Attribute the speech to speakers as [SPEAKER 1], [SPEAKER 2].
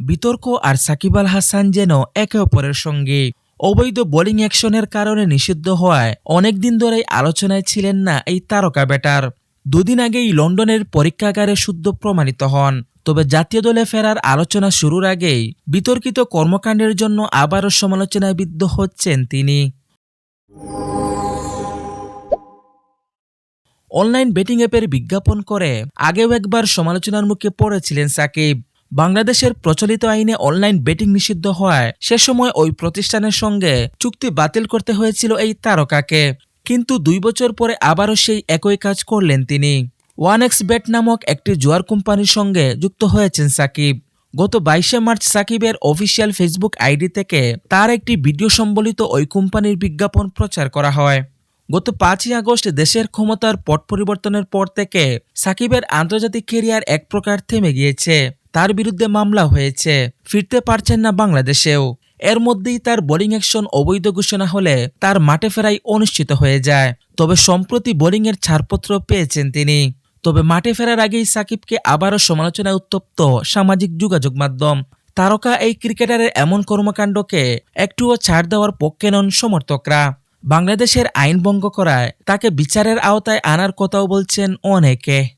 [SPEAKER 1] বিতর্ক আর সাকিব আল হাসান যেন একে অপরের সঙ্গে। অবৈধ বোলিং অ্যাকশনের কারণে নিষিদ্ধ হওয়ায় অনেকদিন ধরেই আলোচনায় ছিলেন না এই তারকা ব্যাটার। দুদিন আগেই লন্ডনের পরীক্ষাগারে শুদ্ধ প্রমাণিত হন। তবে জাতীয় দলে ফেরার আলোচনা শুরুর আগেই বিতর্কিত কর্মকাণ্ডের জন্য আবারও সমালোচনায় বিদ্ধ হচ্ছেন তিনি। অনলাইন বেটিং অ্যাপের বিজ্ঞাপন করে আগেও একবার সমালোচনার মুখে পড়েছিলেন সাকিব। বাংলাদেশের প্রচলিত আইনে অনলাইন বেটিং নিষিদ্ধ হওয়ায় সে সময় ওই প্রতিষ্ঠানের সঙ্গে চুক্তি বাতিল করতে হয়েছিল এই তারকাকে। কিন্তু দুই বছর পরে আবারও সেই একই কাজ করলেন তিনি। ওয়ান এক্স বেট নামক একটি জুয়ার কোম্পানির সঙ্গে যুক্ত হয়েছেন সাকিব। গত বাইশে মার্চ সাকিবের অফিসিয়াল ফেসবুক আইডি থেকে তার একটি ভিডিও সম্বলিত ওই কোম্পানির বিজ্ঞাপন প্রচার করা হয়। গত পাঁচই আগস্ট দেশের ক্ষমতার পট পরিবর্তনের পর থেকে সাকিবের আন্তর্জাতিক কেরিয়ার এক প্রকার থেমে গিয়েছে। তার বিরুদ্ধে মামলা হয়েছে। ফিরতে পারছেন না বাংলাদেশেও। এর মধ্যেই তার বোলিং অ্যাকশন অবৈধ ঘোষণা হলে তার মাঠে ফেরাই অনুষ্ঠিত হয়ে যায়। তবে সম্প্রতি বোলিংয়ের ছাড়পত্র পেয়েছেন তিনি। তবে মাঠে ফেরার আগেই সাকিবকে আবারও সমালোচনায় উত্তপ্ত সামাজিক যোগাযোগ মাধ্যম। তারকা এই ক্রিকেটারের এমন কর্মকাণ্ডকে একটুও ছাড় দেওয়ার পক্ষে নন সমর্থকরা। বাংলাদেশের আইন ভঙ্গ করায় তাকে বিচারের আওতায় আনার কথাও বলছেন অনেকে।